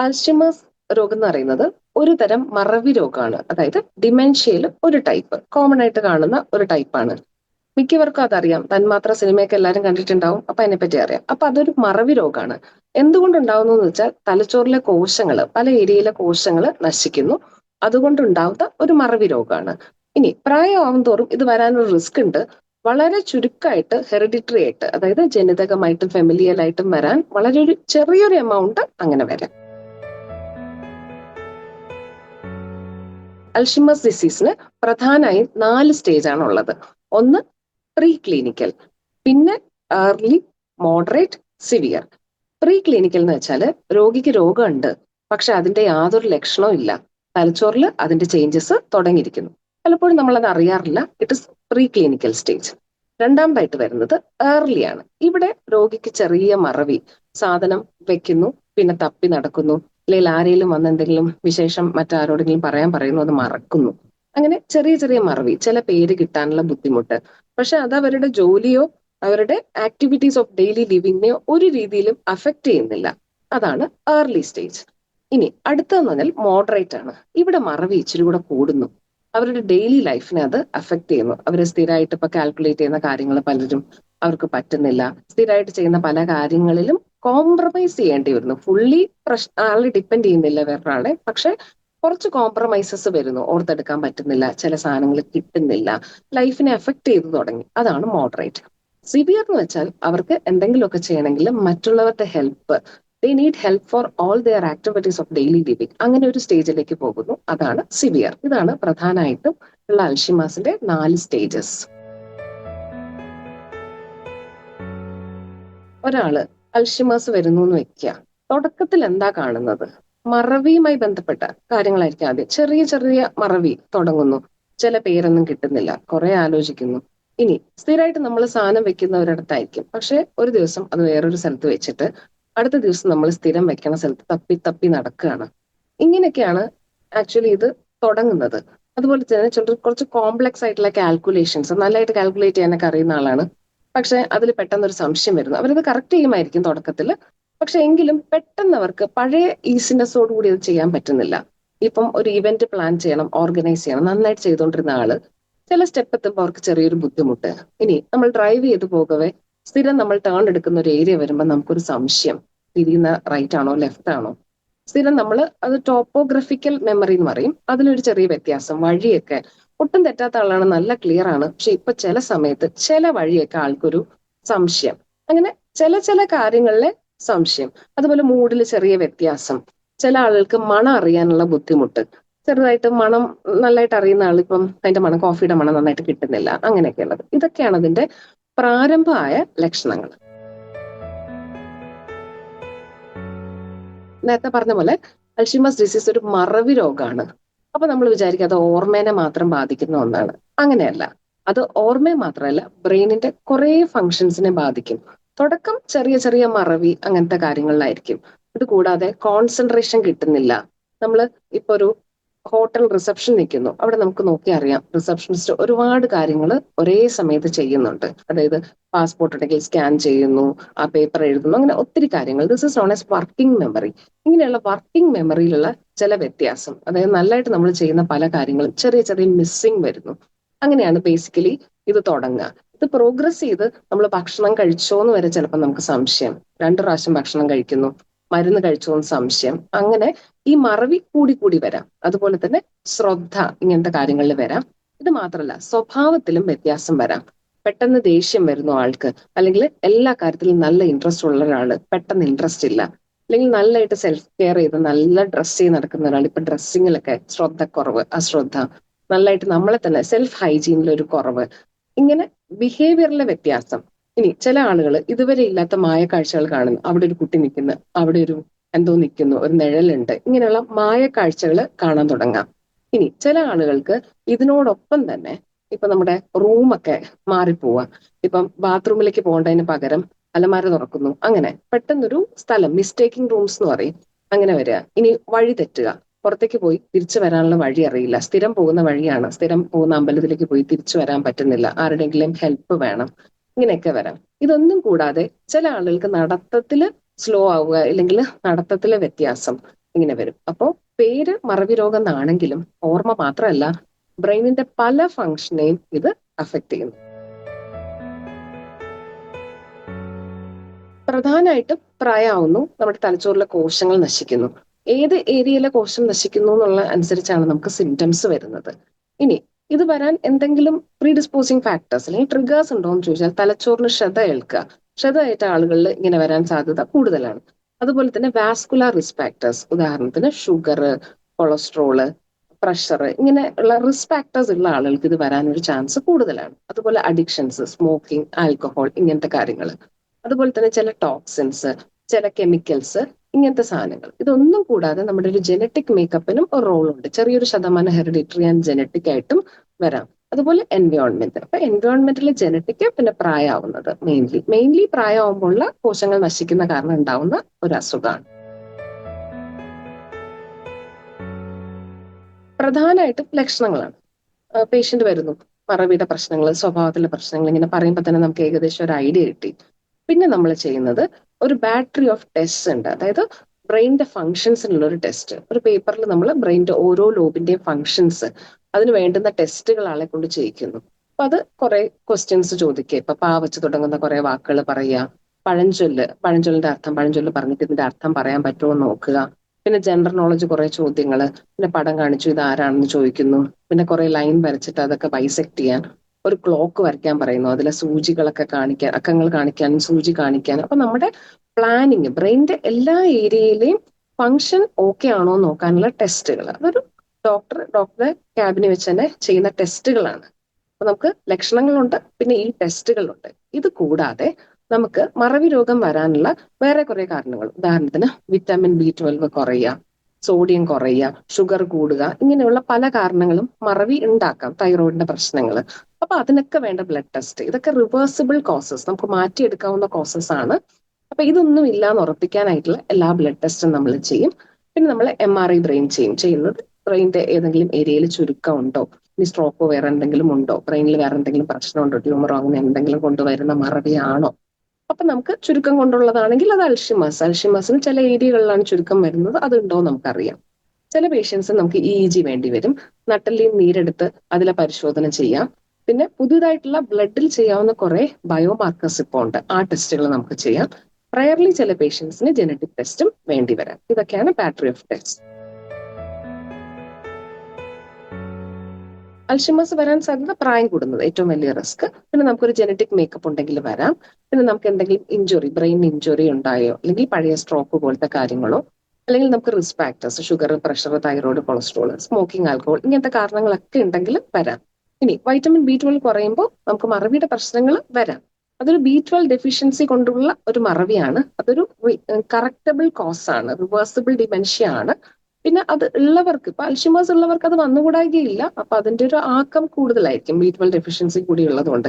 Alzheimer's രോഗം എന്ന് പറയുന്നത് ഒരു തരം മറവി രോഗമാണ് അതായത് ഡിമെൻഷ്യയിൽ ഒരു ടൈപ്പ് കോമൺ ആയിട്ട് കാണുന്ന ഒരു ടൈപ്പാണ് മിക്കവർക്കും അതറിയാം. തന്മാത്ര സിനിമയൊക്കെ എല്ലാവരും കണ്ടിട്ടുണ്ടാവും. അപ്പൊ അതിനെപ്പറ്റി അറിയാം. അപ്പൊ അതൊരു മറവി രോഗമാണ് എന്തുകൊണ്ടുണ്ടാവുന്നു എന്ന് വെച്ചാൽ തലച്ചോറിലെ കോശങ്ങൾ പല ഏരിയയിലെ കോശങ്ങൾ നശിക്കുന്നു. അതുകൊണ്ടുണ്ടാവുന്ന ഒരു മറവി രോഗമാണ് ഇനി പ്രായമാവും തോറും ഇത് വരാനൊരു റിസ്ക് ഉണ്ട്. വളരെ ചുരുക്കമായിട്ട് ഹെറിഡിറ്ററി ആയിട്ട് അതായത് ജനിതകമായിട്ടും ഫെമിലിയലായിട്ടും വരാൻ വളരെ ഒരു ചെറിയൊരു എമൗണ്ട് അങ്ങനെ വരാം. അൽഷിമസ് ഡിസീസിന് പ്രധാനമായും നാല് സ്റ്റേജ് ആണ് ഉള്ളത് ഒന്ന് പ്രീ ക്ലിനിക്കൽ പിന്നെ early moderate severe pre clinical എന്ന് വെച്ചാൽ രോഗിക്ക് രോഗമുണ്ട് പക്ഷെ അതിന്റെ യാതൊരു ലക്ഷണവും ഇല്ല. തലച്ചോറിൽ അതിന്റെ ചേഞ്ചസ് തുടങ്ങിയിരിക്കുന്നു. പലപ്പോഴും നമ്മൾ അത് അറിയാറില്ല. It is pre clinical stage രണ്ടാമതായിട്ട് വരുന്നത് ഏർലി ആണ്. ഇവിടെ രോഗിക്ക് ചെറിയ മറവി. സാധനം വെക്കുന്നു പിന്നെ തപ്പി നടക്കുന്നു അല്ലെങ്കിൽ ആരെങ്കിലും വന്ന് എന്തെങ്കിലും വിശേഷം മറ്റാരോടെങ്കിലും പറയാൻ പറയുന്നു അത് മറക്കുന്നു. അങ്ങനെ ചെറിയ ചെറിയ മറവി ചില പേര് കിട്ടാനുള്ള ബുദ്ധിമുട്ട്. പക്ഷെ അത് അവരുടെ ജോലിയോ അവരുടെ ആക്ടിവിറ്റീസ് ഓഫ് ഡെയിലി ലിവിങ്ങിനെയോ ഒരു രീതിയിലും അഫക്റ്റ് ചെയ്യുന്നില്ല. അതാണ് ഏർലി സ്റ്റേജ് ഇനി അടുത്തതെന്ന് പറഞ്ഞാൽ മോഡറേറ്റ് ആണ്. ഇവിടെ മറവി ഇച്ചിരി കൂടെ കൂടുന്നു. അവരുടെ ഡെയിലി ലൈഫിനെ അത് അഫക്റ്റ് ചെയ്യുന്നു. അവർ സ്ഥിരമായിട്ട് ഇപ്പൊ കാൽക്കുലേറ്റ് ചെയ്യുന്ന കാര്യങ്ങൾ പലരും അവർക്ക് പറ്റുന്നില്ല. സ്ഥിരമായിട്ട് ചെയ്യുന്ന പല കാര്യങ്ങളിലും കോംപ്രമൈസ് ചെയ്യേണ്ടി വരുന്നു ഫുള്ളി പ്രശ്ന ആളെ ഡിപ്പെൻഡ് ചെയ്യുന്നില്ല വേറൊരാളെ. പക്ഷെ കുറച്ച് കോംപ്രമൈസസ് വരുന്നു. ഓർത്തെടുക്കാൻ പറ്റുന്നില്ല. ചില സാധനങ്ങൾ കിട്ടുന്നില്ല. ലൈഫിനെ എഫക്ട് ചെയ്തു തുടങ്ങി. അതാണ് മോഡറേറ്റ് സിവിയർ എന്ന് വെച്ചാൽ അവർക്ക് എന്തെങ്കിലുമൊക്കെ ചെയ്യണമെങ്കിൽ മറ്റുള്ളവരുടെ help they need help for all their activities of daily living അങ്ങനെ ഒരു സ്റ്റേജിലേക്ക് പോകുന്നു. അതാണ് സിവിയർ ഇതാണ് പ്രധാനമായിട്ടും ഉള്ള അൽഷിമാസിന്റെ നാല് സ്റ്റേജസ് ഒരാൾ അൽഷിമാസ് വരുന്നു എന്ന് വെക്കുക തുടക്കത്തിൽ എന്താ കാണുന്നത്? മറവിയുമായി ബന്ധപ്പെട്ട കാര്യങ്ങളായിരിക്കും ആദ്യം. ചെറിയ ചെറിയ മറവി തുടങ്ങുന്നു. ചില പേരൊന്നും കിട്ടുന്നില്ല. കുറെ ആലോചിക്കുന്നു. ഇനി സ്ഥിരമായിട്ട് നമ്മൾ സാധനം വെക്കുന്ന ഒരിടത്തായിരിക്കും പക്ഷെ ഒരു ദിവസം അത് വേറൊരു സ്ഥലത്ത് വെച്ചിട്ട് അടുത്ത ദിവസം നമ്മൾ സ്ഥിരം വെക്കണ സ്ഥലത്ത് തപ്പി തപ്പി നടക്കുകയാണ് ഇങ്ങനെയൊക്കെയാണ് ആക്ച്വലി ഇത് തുടങ്ങുന്നത്. അതുപോലെ തന്നെ ചിലർ കുറച്ച് കോംപ്ലക്സ് ആയിട്ടുള്ള കാൽക്കുലേഷൻസ് നല്ലതായിട്ട് കാൽക്കുലേറ്റ് ചെയ്യാനൊക്കെ അറിയുന്ന ആളാണ് പക്ഷെ അതിൽ പെട്ടെന്ന് ഒരു സംശയം വരുന്നു. അവരത് കറക്റ്റ് ചെയ്യുമായിരിക്കും തുടക്കത്തിൽ. പക്ഷെ എങ്കിലും പെട്ടെന്ന് അവർക്ക് പഴയ ഈസിനെസ്സോട് കൂടി അത് ചെയ്യാൻ പറ്റുന്നില്ല. ഇപ്പം ഒരു ഇവന്റ് പ്ലാൻ ചെയ്യണം ഓർഗനൈസ് ചെയ്യണം നന്നായിട്ട് ചെയ്തുകൊണ്ടിരുന്ന ആൾ ചില സ്റ്റെപ്പ് എത്തുമ്പോൾ അവർക്ക് ചെറിയൊരു ബുദ്ധിമുട്ട്. ഇനി നമ്മൾ ഡ്രൈവ് ചെയ്ത് പോകവേ സ്ഥിരം നമ്മൾ ടേൺ എടുക്കുന്ന ഒരു ഏരിയ വരുമ്പോൾ നമുക്കൊരു സംശയം. തിരിയുന്ന റൈറ്റ് ആണോ ലെഫ്റ്റ് ആണോ? സ്ഥിരം നമ്മൾ അത് ടോപ്പോഗ്രഫിക്കൽ മെമ്മറി എന്ന് പറയും. അതിലൊരു ചെറിയ വ്യത്യാസം വഴിയൊക്കെ ഒട്ടും തെറ്റാത്ത ആളാണ് നല്ല ക്ലിയർ ആണ്. പക്ഷെ ഇപ്പൊ ചില സമയത്ത് ചില വഴിയൊക്കെ ആൾക്കൊരു സംശയം. അങ്ങനെ ചില ചില കാര്യങ്ങളിലെ സംശയം. അതുപോലെ മൂഡിൽ ചെറിയ വ്യത്യാസം. ചില ആളുകൾക്ക് മണം അറിയാനുള്ള ബുദ്ധിമുട്ട്. ചെറുതായിട്ട് മണം നന്നായിട്ട് അറിയുന്ന ആൾ ഇപ്പം അതിന്റെ മണം കോഫിയുടെ മണം നന്നായിട്ട് കിട്ടുന്നില്ല. അങ്ങനെയൊക്കെയുള്ളത് ഇതൊക്കെയാണ് അതിന്റെ പ്രാരംഭമായ ലക്ഷണങ്ങൾ. നേരത്തെ പറഞ്ഞ പോലെ അൽഷിമസ് ഡിസീസ് ഒരു മറവി രോഗമാണ് അപ്പൊ നമ്മൾ വിചാരിക്കും അത് ഓർമ്മേനെ മാത്രം ബാധിക്കുന്ന ഒന്നാണ്. അങ്ങനെയല്ല. അത് ഓർമ്മയെ മാത്രമല്ല ബ്രെയിനിന്റെ കുറെ ഫങ്ഷൻസിനെ ബാധിക്കും. തുടക്കം ചെറിയ ചെറിയ മറവി അങ്ങനത്തെ കാര്യങ്ങളിലായിരിക്കും. ഇത് കൂടാതെ കോൺസെൻട്രേഷൻ കിട്ടുന്നില്ല. നമ്മൾ ഇപ്പൊ ഒരു ഹോട്ടൽ റിസപ്ഷൻ നിൽക്കുന്നു. അവിടെ നമുക്ക് നോക്കി അറിയാം. റിസപ്ഷനിസ്റ്റ് ഒരുപാട് കാര്യങ്ങൾ ഒരേ സമയത്ത് ചെയ്യുന്നുണ്ട്. അതായത് പാസ്പോർട്ട് ഉണ്ടെങ്കിൽ സ്കാൻ ചെയ്യുന്നു ആ പേപ്പർ എഴുതുന്നു അങ്ങനെ ഒത്തിരി കാര്യങ്ങൾ. This is known as working memory ഇങ്ങനെയുള്ള വർക്കിംഗ് മെമ്മറിയിലുള്ള ചില വ്യത്യാസം അതായത് നല്ലതായിട്ട് നമ്മൾ ചെയ്യുന്ന പല കാര്യങ്ങളും ചെറിയ ചെറിയ മിസ്സിങ് വരുന്നു. അങ്ങനെയാണ് ബേസിക്കലി ഇത് തുടങ്ങുക. ഇത് പ്രോഗ്രസ് ചെയ്ത് നമ്മൾ ഭക്ഷണം കഴിച്ചോന്ന് വരെ ചിലപ്പോൾ നമുക്ക് സംശയം. രണ്ടു പ്രാവശ്യം ഭക്ഷണം കഴിക്കുന്നു. മരുന്ന് കഴിച്ചോന്ന് സംശയം. അങ്ങനെ ഈ മറവി കൂടി കൂടി വരാം. അതുപോലെ തന്നെ ശ്രദ്ധ ഇങ്ങനത്തെ കാര്യങ്ങളിൽ വരാം. ഇത് മാത്രമല്ല സ്വഭാവത്തിലും വ്യത്യാസം വരാം. പെട്ടെന്ന് ദേഷ്യം വരുന്നു ആൾക്ക് അല്ലെങ്കിൽ എല്ലാ കാര്യത്തിലും നല്ല ഇൻട്രസ്റ്റ് ഉള്ള ഒരാൾ പെട്ടെന്ന് ഇൻട്രസ്റ്റ് ഇല്ല. അല്ലെങ്കിൽ നല്ലതായിട്ട് സെൽഫ് കെയർ ചെയ്ത് നല്ല ഡ്രസ്സ് ചെയ്ത് നടക്കുന്ന ഒരാൾ ഇപ്പൊ ഡ്രസ്സിങ്ങിലൊക്കെ ശ്രദ്ധക്കുറവ് അശ്രദ്ധ. നല്ലതായിട്ട് നമ്മളെ തന്നെ സെൽഫ് ഹൈജീനിൽ ഒരു കുറവ്. ഇങ്ങനെ ബിഹേവിയറിലെ വ്യത്യാസം. ഇനി ചില ആളുകൾ ഇതുവരെ ഇല്ലാത്ത മായ കാഴ്ചകൾ കാണുന്നു. അവിടെ ഒരു കുട്ടി നിൽക്കുന്നു അവിടെ ഒരു എന്തോ നിൽക്കുന്നു ഒരു നിഴലുണ്ട്. ഇങ്ങനെയുള്ള മായ കാഴ്ചകൾ കാണാൻ തുടങ്ങാം. ഇനി ചില ആളുകൾക്ക് ഇതിനോടൊപ്പം തന്നെ ഇപ്പൊ നമ്മുടെ റൂമൊക്കെ മാറിപ്പോവാ. ഇപ്പം ബാത്റൂമിലേക്ക് പോകേണ്ടതിന് പകരം അലമാര തുറക്കുന്നു. അങ്ങനെ പെട്ടെന്നൊരു സ്ഥലം മിസ്റ്റേക്കിംഗ് റൂംസ് എന്ന് പറയും. അങ്ങനെ വരിക. ഇനി വഴി തെറ്റുക. പുറത്തേക്ക് പോയി തിരിച്ചു വരാനുള്ള വഴി അറിയില്ല. സ്ഥിരം പോകുന്ന വഴിയാണ്. സ്ഥിരം പോകുന്ന അമ്പലത്തിലേക്ക് പോയി തിരിച്ചു വരാൻ പറ്റുന്നില്ല. ആരുടെങ്കിലും ഹെൽപ്പ് വേണം. ഇങ്ങനെയൊക്കെ വരാം. ഇതൊന്നും കൂടാതെ ചില ആളുകൾക്ക് നടത്തത്തിൽ സ്ലോ ആവുക അല്ലെങ്കിൽ നടത്തത്തിലെ വ്യത്യാസം ഇങ്ങനെ വരും. അപ്പോൾ പേര് മറവി രോഗം എന്നാണെങ്കിലും ഓർമ്മ മാത്രമല്ല ബ്രെയിനിന്റെ പല ഫങ്ഷനെയും ഇത് അഫക്റ്റ് ചെയ്യുന്നു. പ്രധാനമായിട്ടും പ്രായമാവുന്നു നമ്മുടെ തലച്ചോറിലെ കോശങ്ങൾ നശിക്കുന്നു. ഏത് ഏരിയയിലെ കോശം നശിക്കുന്നു എന്നുള്ള അനുസരിച്ചാണ് നമുക്ക് സിംറ്റംസ് വരുന്നത്. ഇനി ഇത് വരാൻ എന്തെങ്കിലും പ്രീഡിസ്പോസിങ് ഫാക്ടേഴ്സ് അല്ലെങ്കിൽ ട്രിഗേഴ്സ് ഉണ്ടോ എന്ന് ചോദിച്ചാൽ തലച്ചോറിന് ക്ഷത ഏൽക്കുക. ക്ഷതയേറ്റ ആളുകളിൽ ഇങ്ങനെ വരാൻ സാധ്യത കൂടുതലാണ്. അതുപോലെ തന്നെ വാസ്കുലാർ റിസ്ക് ഫാക്ടേഴ്സ് ഉദാഹരണത്തിന് ഷുഗർ കൊളസ്ട്രോൾ പ്രഷർ ഇങ്ങനെ ഉള്ള റിസ്ക് ഫാക്ടേഴ്സ് ഉള്ള ആളുകൾക്ക് ഇത് വരാനൊരു ചാൻസ് കൂടുതലാണ്. അതുപോലെ അഡിക്ഷൻസ് സ്മോക്കിംഗ് ആൽക്കഹോൾ ഇങ്ങനത്തെ കാര്യങ്ങൾ അതുപോലെ തന്നെ ചില ടോക്സിൻസ് ചില കെമിക്കൽസ് ഇങ്ങനത്തെ സാധനങ്ങൾ. ഇതൊന്നും കൂടാതെ നമ്മുടെ ഒരു ജനറ്റിക് മേക്കപ്പിനും ഒരു റോൾ ഉണ്ട്. ചെറിയൊരു ശതമാനം ഹെറിഡിറ്ററി ആൻഡ് ജനറ്റിക് ആയിട്ടും വരാം. അതുപോലെ എൻവയോൺമെന്റ് അപ്പൊ എൻവയോൺമെന്റിൽ ജനറ്റിക് പിന്നെ പ്രായമാവുന്നത് മെയിൻലി മെയിൻലി പ്രായമാകുമ്പോഴുള്ള കോശങ്ങൾ നശിക്കുന്ന കാരണം ഉണ്ടാവുന്ന ഒരു അസുഖമാണ്. പ്രധാനമായിട്ടും ലക്ഷണങ്ങളാണ്. പേഷ്യന്റ് വരുന്നു. മറവിയുടെ പ്രശ്നങ്ങൾ സ്വഭാവത്തിലെ പ്രശ്നങ്ങൾ ഇങ്ങനെ പറയുമ്പോൾ തന്നെ നമുക്ക് ഏകദേശം ഒരു ഐഡിയ കിട്ടി. പിന്നെ നമ്മൾ ചെയ്യുന്നത് ഒരു ബാറ്ററി ഓഫ് ടെസ്റ്റ് ഉണ്ട്. അതായത് ബ്രെയിനിന്റെ ഫങ്ഷൻസിനുള്ള ഒരു ടെസ്റ്റ് ഒരു പേപ്പറിൽ നമ്മൾ ബ്രെയിനിന്റെ ഓരോ ലോബിന്റെയും ഫങ്ഷൻസ് അതിന് വേണ്ടുന്ന ടെസ്റ്റുകൾ ആളെ കൊണ്ട് ചെയ്യിക്കുന്നു. അപ്പൊ അത് കുറെ ക്വസ്റ്റ്യൻസ് ചോദിക്കുക. ഇപ്പൊ പാ വെച്ച് തുടങ്ങുന്ന കുറെ വാക്കുകൾ പറയുക. പഴഞ്ചൊല്ല് പഴഞ്ചൊല്ലിന്റെ അർത്ഥം പഴഞ്ചൊല്ല് പറഞ്ഞിട്ട് ഇതിന്റെ അർത്ഥം പറയാൻ പറ്റുമോ നോക്കുക. പിന്നെ ജനറൽ നോളജ് കുറെ ചോദ്യങ്ങൾ പിന്നെ പടം കാണിച്ചു ഇത് ആരാണെന്ന് ചോദിക്കുന്നു. പിന്നെ കുറെ ലൈൻ വരച്ചിട്ട് അതൊക്കെ ബൈസെക്ട് ചെയ്യാൻ. ഒരു ക്ലോക്ക് വരയ്ക്കാൻ പറയുന്നു. അതിലെ സൂചികളൊക്കെ കാണിക്കാൻ അക്കങ്ങൾ കാണിക്കാനും സൂചി കാണിക്കാനും. അപ്പൊ നമ്മുടെ പ്ലാനിങ് ബ്രെയിനിന്റെ എല്ലാ ഏരിയയിലെയും ഫങ്ഷൻ ഓക്കെ ആണോ നോക്കാനുള്ള ടെസ്റ്റുകൾ അതൊരു ഡോക്ടർ ഡോക്ടറെ ക്യാബിന് വെച്ച് തന്നെ ചെയ്യുന്ന ടെസ്റ്റുകളാണ് അപ്പൊ നമുക്ക് ലക്ഷണങ്ങളുണ്ട് പിന്നെ ഈ ടെസ്റ്റുകളുണ്ട് ഇത് കൂടാതെ നമുക്ക് മറവി രോഗം വരാനുള്ള വേറെ കുറെ കാരണങ്ങൾ. ഉദാഹരണത്തിന് വിറ്റാമിൻ ബി ട്വൽവ് കുറയുക സോഡിയം കുറയുക ഷുഗർ കൂടുക ഇങ്ങനെയുള്ള പല കാരണങ്ങളും മറവി ഉണ്ടാക്കാം തൈറോയിഡിന്റെ പ്രശ്നങ്ങൾ. അപ്പൊ അതിനൊക്കെ വേണ്ട ബ്ലഡ് ടെസ്റ്റ് ഇതൊക്കെ റിവേഴ്സിബിൾ കോസസ് നമുക്ക് മാറ്റിയെടുക്കാവുന്ന കോസസ് ആണ്. അപ്പൊ ഇതൊന്നും ഇല്ല എന്ന് ഉറപ്പിക്കാനായിട്ടുള്ള എല്ലാ ബ്ലഡ് ടെസ്റ്റും നമ്മൾ ചെയ്യും. പിന്നെ നമ്മൾ എം ആർ ഐ ബ്രെയിൻ ചെയ്യും. ചെയ്യുന്നത് ബ്രെയിനിന്റെ ഏതെങ്കിലും ഏരിയയിൽ ചുരുക്കം ഉണ്ടോ? ഇനി സ്ട്രോക്കോ വേറെ എന്തെങ്കിലും ഉണ്ടോ? ബ്രെയിനിൽ വേറെ എന്തെങ്കിലും പ്രശ്നമുണ്ടോ? ട്യൂമറോ അങ്ങനെ എന്തെങ്കിലും കൊണ്ടുവരുന്ന മറവിയാണോ? അപ്പൊ നമുക്ക് ചുരുക്കം കൊണ്ടുള്ളതാണെങ്കിൽ അത് അൽഷിമാസ്. അൽഷിമാസിന് ചില ഏരിയകളിലാണ് ചുരുക്കം വരുന്നത്. അതുണ്ടോ നമുക്കറിയാം. ചില പേഷ്യൻസ് നമുക്ക് ഇ ജി വേണ്ടി വരും. നട്ടലിൽ നീരെടുത്ത് അതിലെ പരിശോധന ചെയ്യാം. പിന്നെ പുതുതായിട്ടുള്ള ബ്ലഡിൽ ചെയ്യാവുന്ന കുറെ ബയോമാർക്കേഴ്സ് ഇപ്പോൾ ഉണ്ട്. ആ ടെസ്റ്റുകൾ നമുക്ക് ചെയ്യാം. റയർലി ചില പേഷ്യൻസിന് ജനറ്റിക് ടെസ്റ്റും വേണ്ടി വരാം. ഇതൊക്കെയാണ് ബാറ്ററി ഓഫ് ടെസ്റ്റ് അൽഷിമസ് വരാൻ സാധ്യത പ്രായം കൂടുന്നത് ഏറ്റവും വലിയ റിസ്ക്. പിന്നെ നമുക്കൊരു ജനറ്റിക് മേക്കപ്പ് ഉണ്ടെങ്കിൽ വരാം. പിന്നെ നമുക്ക് എന്തെങ്കിലും ഇഞ്ചുറി ബ്രെയിൻ ഇഞ്ചുറി ഉണ്ടായോ? അല്ലെങ്കിൽ പഴയ സ്ട്രോക്ക് പോലത്തെ കാര്യങ്ങളോ? അല്ലെങ്കിൽ നമുക്ക് risk factors sugar pressure thyroid cholesterol smoking alcohol ഇങ്ങനത്തെ കാരണങ്ങളൊക്കെ ഉണ്ടെങ്കിൽ വരാം. ഇനി വൈറ്റമിൻ ബി ട്വൽവ് കുറയുമ്പോൾ നമുക്ക് മറവിയുടെ പ്രശ്നങ്ങൾ വരാം. അതൊരു ബി ട്വൽവ് ഡെഫിഷ്യൻസി കൊണ്ടുള്ള ഒരു മറവിയാണ്. അതൊരു കറക്റ്റബിൾ കോസ് ആണ്. റിവേഴ്സിബിൾ ഡിമെൻഷ്യ ആണ്. പിന്നെ അത് ഉള്ളവർക്ക് ഇപ്പൊ അൽഷിമേഴ്സ് ഉള്ളവർക്ക് അത് വന്നുകൂടായികയില്ല. അപ്പൊ അതിന്റെ ഒരു ആക്കം കൂടുതലായിരിക്കും ബി ട്വൽവ് ഡെഫിഷ്യൻസി കൂടി ഉള്ളതുകൊണ്ട്.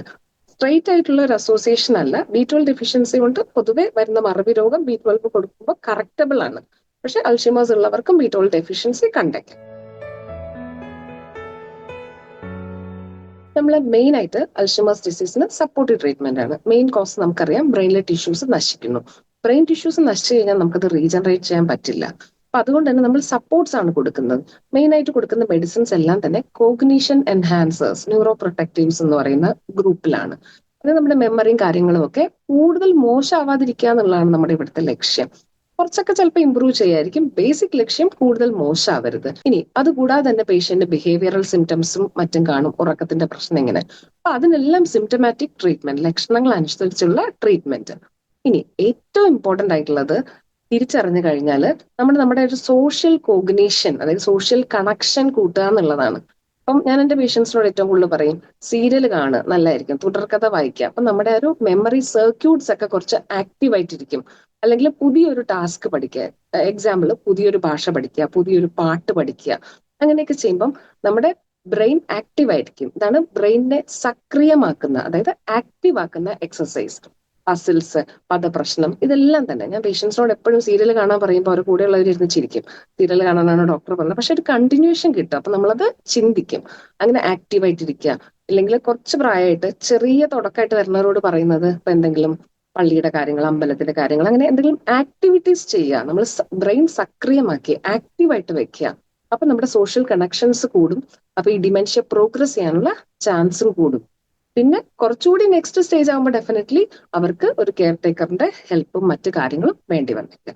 സ്ട്രെയിറ്റ് ആയിട്ടുള്ള ഒരു അസോസിയേഷൻ അല്ല. ബി ട്വൽവ് ഡെഫിഷ്യൻസി കൊണ്ട് പൊതുവെ വരുന്ന മറവി രോഗം ബി ട്വൽവ് കൊടുക്കുമ്പോൾ കറക്റ്റബിൾ ആണ്. പക്ഷെ അൽഷിമേഴ്സ് ഉള്ളവർക്കും ബി ട്വൽവ് ഡെഫിഷ്യൻസി കണ്ടേക്കാം നമ്മൾ മെയിൻ ആയിട്ട് അൽഷിമേഴ്സ് ഡിസീസിന് സപ്പോർട്ടീവ് ട്രീറ്റ്മെന്റ് ആണ്. മെയിൻ കോസ് നമുക്കറിയാം ബ്രെയിനിലെ ടിഷ്യൂസ് നശിക്കുന്നു. ബ്രെയിൻ ടിഷ്യൂസ് നശിച്ചു കഴിഞ്ഞാൽ നമുക്കത് റീജനറേറ്റ് ചെയ്യാൻ പറ്റില്ല. അപ്പൊ അതുകൊണ്ട് തന്നെ നമ്മൾ സപ്പോർട്ട്സ് ആണ് കൊടുക്കുന്നത്. മെയിൻ ആയിട്ട് കൊടുക്കുന്ന മെഡിസിൻസ് എല്ലാം തന്നെ കോഗ്നീഷൻ എൻഹാൻസേഴ്സ് ന്യൂറോ പ്രൊട്ടക്റ്റീവ്സ് എന്ന് പറയുന്ന ഗ്രൂപ്പിലാണ്. അത് നമ്മുടെ മെമ്മറിയും കാര്യങ്ങളും ഒക്കെ കൂടുതൽ മോശമാവാതിരിക്കുക എന്നുള്ളതാണ് നമ്മുടെ ഇവിടുത്തെ ലക്ഷ്യം. കുറച്ചൊക്കെ ചിലപ്പോൾ ഇമ്പ്രൂവ് ചെയ്യായിരിക്കും. ബേസിക് ലക്ഷ്യം കൂടുതൽ മോശമാവരുത് ഇനി അതുകൂടാതെ തന്നെ പേഷ്യന്റ് ബിഹേവിയറൽ സിംറ്റംസും മറ്റും കാണും ഉറക്കത്തിന്റെ പ്രശ്നം ഇങ്ങനെ. അപ്പൊ അതിനെല്ലാം സിംറ്റമാറ്റിക് ട്രീറ്റ്മെന്റ് ലക്ഷണങ്ങൾ അനുസരിച്ചുള്ള ട്രീറ്റ്മെന്റ് ഇനി ഏറ്റവും ഇമ്പോർട്ടന്റ് ആയിട്ടുള്ളത് തിരിച്ചറിഞ്ഞു കഴിഞ്ഞാൽ നമ്മൾ നമ്മുടെ ഒരു സോഷ്യൽ കോഗ്നേഷൻ അതായത് സോഷ്യൽ കണക്ഷൻ കൂട്ടുക എന്നുള്ളതാണ്. അപ്പം ഞാൻ എന്റെ പേഷ്യൻസിനോട് ഏറ്റവും കൂടുതൽ പറയും സീരിയൽ കാണുക നല്ലതായിരിക്കും തുടർക്കഥ വായിക്കുക. അപ്പൊ നമ്മുടെ ഒരു മെമ്മറി സർക്യൂട്ട്സ് ഒക്കെ കുറച്ച് ആക്റ്റീവ് ആയിട്ടിരിക്കും. അല്ലെങ്കിൽ പുതിയൊരു ടാസ്ക് പഠിക്കുക. എക്സാമ്പിൾ പുതിയൊരു ഭാഷ പഠിക്കുക പുതിയൊരു പാട്ട് പഠിക്കുക. അങ്ങനെയൊക്കെ ചെയ്യുമ്പം നമ്മുടെ ബ്രെയിൻ ആക്റ്റീവ് ആയിരിക്കും. ഇതാണ് ബ്രെയിനിനെ സക്രിയമാക്കുന്ന അതായത് ആക്റ്റീവ് ആക്കുന്ന എക്സസൈസ് പസിൽസ് പദപ്രശ്നം ഇതെല്ലാം തന്നെ. ഞാൻ പേഷ്യൻസിനോട് എപ്പോഴും സീരിയൽ കാണാൻ പറയുമ്പോൾ അവർ കൂടെയുള്ളവർ ഇരുന്ന് ചിരിക്കും. സീരിയൽ കാണാനാണ് ഡോക്ടർ പറഞ്ഞത്. പക്ഷെ ഒരു കണ്ടിന്യൂഷൻ കിട്ടും. അപ്പൊ നമ്മളത് ചിന്തിക്കും. അങ്ങനെ ആക്റ്റീവ് ആയിട്ടിരിക്കുക. അല്ലെങ്കിൽ കുറച്ച് പ്രായമായിട്ട് ചെറിയ തുടക്കമായിട്ട് വരുന്നവരോട് പറയുന്നത് ഇപ്പൊ എന്തെങ്കിലും പള്ളിയുടെ കാര്യങ്ങൾ അമ്പലത്തിന്റെ കാര്യങ്ങൾ അങ്ങനെ എന്തെങ്കിലും ആക്ടിവിറ്റീസ് ചെയ്യുക. നമ്മൾ ബ്രെയിൻ സക്രിയമാക്കി ആക്റ്റീവായിട്ട് വെക്കുക. അപ്പൊ നമ്മുടെ സോഷ്യൽ കണക്ഷൻസ് കൂടും. അപ്പൊ ഈ ഡിമെൻഷ്യ പ്രോഗ്രസ് ചെയ്യാനുള്ള ചാൻസും കൂടും. പിന്നെ കുറച്ചുകൂടി നെക്സ്റ്റ് സ്റ്റേജ് ആകുമ്പോൾ ഡെഫിനറ്റ്ലി അവർക്ക് ഒരു കെയർ ടേക്കറിന്റെ ഹെൽപ്പും മറ്റു കാര്യങ്ങളും വേണ്ടി വന്നേക്കാം.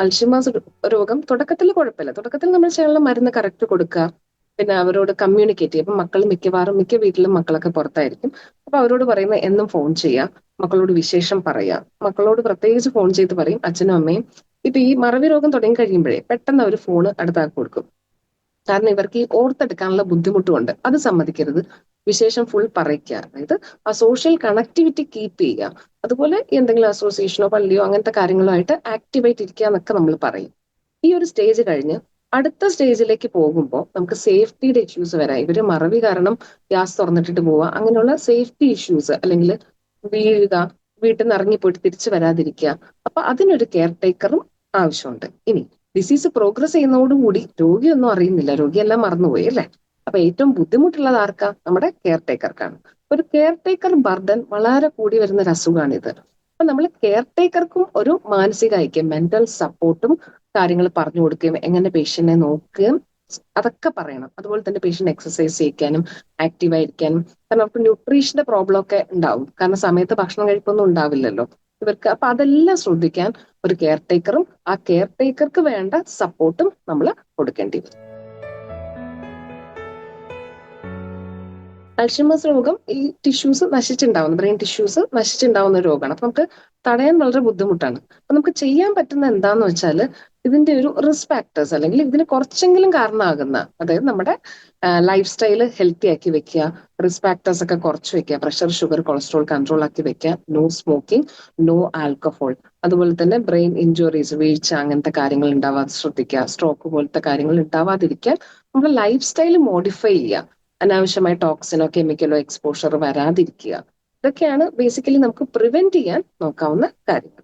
അൽഷിമാസ് രോഗം തുടക്കത്തിൽ കുഴപ്പമില്ല. തുടക്കത്തിൽ നമ്മൾ ചെയ്യാനുള്ള മരുന്ന് കറക്റ്റ് കൊടുക്കുക. പിന്നെ അവരോട് കമ്മ്യൂണിക്കേറ്റ് ചെയ്യുക. അപ്പൊ മക്കൾ മിക്കവാറും മിക്ക വീട്ടിലും മക്കളൊക്കെ പുറത്തായിരിക്കും. അപ്പൊ അവരോട് പറയുന്ന എന്നും ഫോൺ ചെയ്യുക. മക്കളോട് വിശേഷം പറയുക. മക്കളോട് പ്രത്യേകിച്ച് ഫോൺ ചെയ്ത് പറയും. അച്ഛനും അമ്മയും. ഇപ്പൊ ഈ മറവി രോഗം തുടങ്ങി കഴിയുമ്പോഴേ പെട്ടെന്ന് അവർ ഫോൺ അടുത്താക്കി കൊടുക്കും. കാരണം ഇവർക്ക് ഈ ഓർത്തെടുക്കാനുള്ള ബുദ്ധിമുട്ടുമുണ്ട്. അത് സമ്മതിക്കരുത്. വിശേഷം ഫുൾ പറയിക്കുക അതായത് ആ സോഷ്യൽ കണക്ടിവിറ്റി കീപ്പ് ചെയ്യുക. അതുപോലെ എന്തെങ്കിലും അസോസിയേഷനോ പള്ളിയോ അങ്ങനത്തെ കാര്യങ്ങളോ ആയിട്ട് ആക്ടിവേറ്റ് ഇരിക്കുക എന്നൊക്കെ നമ്മൾ പറയും. ഈ ഒരു സ്റ്റേജ് കഴിഞ്ഞ് അടുത്ത സ്റ്റേജിലേക്ക് പോകുമ്പോൾ നമുക്ക് സേഫ്റ്റിയുടെ ഇഷ്യൂസ് വരാം. ഇവർ മറവി കാരണം ഗ്യാസ് തുറന്നിട്ടിട്ട് പോവുക അങ്ങനെയുള്ള സേഫ്റ്റി ഇഷ്യൂസ് അല്ലെങ്കിൽ വീഴുക വീട്ടിൽ നിന്ന് ഇറങ്ങിപ്പോയിട്ട് തിരിച്ചു വരാതിരിക്കുക. അപ്പൊ അതിനൊരു കെയർ ടേക്കറും ആവശ്യമുണ്ട്. ഇനി ഡിസീസ് പ്രോഗ്രസ് ചെയ്യുന്നതോടുകൂടി രോഗിയൊന്നും അറിയുന്നില്ല. രോഗിയെല്ലാം മറന്നുപോയി അല്ലേ? അപ്പൊ ഏറ്റവും ബുദ്ധിമുട്ടുള്ളത് ആർക്കാ? നമ്മുടെ കെയർ ടേക്കർക്കാണ് ഒരു കെയർ ടേക്കർ ബർഡൻ വളരെ കൂടി വരുന്ന ഒരു അസുഖമാണിത്. അപ്പൊ നമ്മൾ കെയർ ടേക്കർക്കും ഒരു മാനസിക ഐക്യം മെന്റൽ സപ്പോർട്ടും കാര്യങ്ങൾ പറഞ്ഞു കൊടുക്കുകയും എങ്ങനെ പേഷ്യന്റിനെ നോക്കുകയും അതൊക്കെ പറയണം. അതുപോലെ തന്നെ പേഷ്യന്റ് എക്സസൈസ് ചെയ്യിക്കാനും ആക്റ്റീവ് ആയിരിക്കാനും. കാരണം അവർക്ക് ന്യൂട്രീഷന്റെ പ്രോബ്ലം ഒക്കെ ഉണ്ടാവും. കാരണം സമയത്ത് ഭക്ഷണം കഴിപ്പൊന്നും ഉണ്ടാവില്ലല്ലോ. ഇവർക്ക്. അപ്പൊ അതെല്ലാം ശ്രദ്ധിക്കാൻ ഒരു കെയർ ടേക്കറും ആ കെയർ ടേക്കർക്ക് വേണ്ട സപ്പോർട്ടും നമ്മൾ കൊടുക്കേണ്ടി വരും. അൽഷിമസ് രോഗം ഈ ടിഷ്യൂസ് നശിച്ചിട്ടുണ്ടാവുന്ന. ബ്രെയിൻ ടിഷ്യൂസ് നശിച്ചിട്ടുണ്ടാവുന്ന രോഗമാണ്. അപ്പൊ നമുക്ക് തടയാൻ വളരെ ബുദ്ധിമുട്ടാണ്. അപ്പൊ നമുക്ക് ചെയ്യാൻ പറ്റുന്ന എന്താന്ന് വെച്ചാൽ ഇതിന്റെ ഒരു റിസ്ക് ഫാക്ടേഴ്സ് അല്ലെങ്കിൽ ഇതിന് കുറച്ചെങ്കിലും കാരണമാകുന്ന അതായത് നമ്മുടെ ലൈഫ് സ്റ്റൈൽ ഹെൽത്തി ആക്കി വെക്കുക റിസ്ക് ഫാക്ടേഴ്സ് ഒക്കെ കുറച്ച് വെക്കുക പ്രഷർ ഷുഗർ കൊളസ്ട്രോൾ കൺട്രോൾ ആക്കി വെക്കുക നോ സ്മോക്കിംഗ് നോ ആൽക്കഹോൾ അതുപോലെ തന്നെ ബ്രെയിൻ ഇഞ്ചുറീസ് വീഴ്ച അങ്ങനത്തെ കാര്യങ്ങൾ ഉണ്ടാവാതെ ശ്രദ്ധിക്കുക സ്ട്രോക്ക് പോലത്തെ കാര്യങ്ങൾ ഉണ്ടാവാതിരിക്കാൻ നമ്മുടെ ലൈഫ് സ്റ്റൈൽ മോഡിഫൈ ചെയ്യുക. അനാവശ്യമായ ടോക്സിനോ കെമിക്കലോ എക്സ്പോഷർ വരാതിരിക്കുക. ഇതൊക്കെയാണ് ബേസിക്കലി നമുക്ക് പ്രിവെന്റ് ചെയ്യാൻ നോക്കാവുന്ന കാര്യങ്ങൾ.